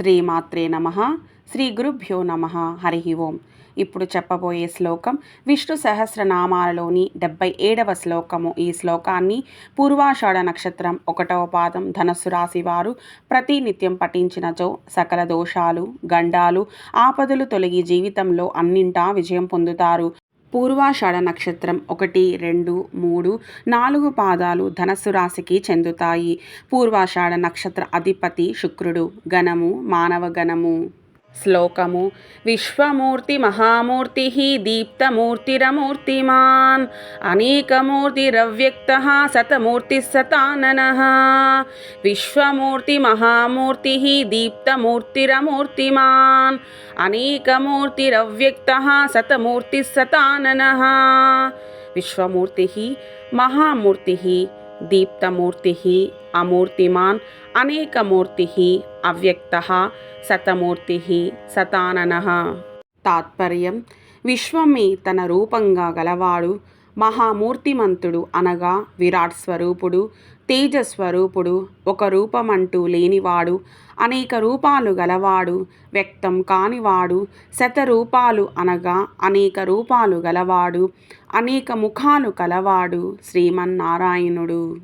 శ్రీమాత్రే నమ శ్రీ గురుభ్యో నమ హరి ఓం. ఇప్పుడు చెప్పబోయే శ్లోకం విష్ణు సహస్రనామాలలోని డెబ్బై ఏడవ శ్లోకము. ఈ శ్లోకాన్ని పూర్వాషాఢ నక్షత్రం ఒకటవ పాదం ధనస్సు రాశి వారు ప్రతినిత్యం పఠించినచో సకల దోషాలు గండాలు ఆపదలు తొలగి జీవితంలో అన్నింటా విజయం పొందుతారు. పూర్వాషాఢ నక్షత్రం ఒకటి రెండు మూడు నాలుగు పాదాలు ధనస్సు రాశికి చెందుతాయి. పూర్వాషాఢ నక్షత్ర అధిపతి శుక్రుడు. గణము మానవ గణము శ్లోకము. విశ్వమూర్తి మహామూర్తి దీప్తమూర్తిరమూర్తిమాన్. అనేకమూర్తిరవ్యక్త శతమూర్తి సతానన విశ్వమూర్తి మహామూర్తి దీప్తమూర్తిరమూర్తిమాన్. అనేకమూర్తిరవ్యక్త శతమూర్తి సతానన విశ్వమూర్తి మహామూర్తి దీప్తమూర్తి అమూర్తిమాన్. అనేకమూర్తి అవ్యక్త సతమూర్తి సతానన. తాత్పర్యం విశ్వమే తన రూపంగా గలవాడు మహామూర్తిమంతుడు అనగా విరాట్ స్వరూపుడు తేజస్వరూపుడు ఒక రూపమంటూ లేనివాడు అనేక రూపాలు గలవాడు వ్యక్తం కానివాడు శతరూపాలు అనగా అనేక రూపాలు గలవాడు అనేక ముఖాలు కలవాడు శ్రీమన్నారాయణుడు.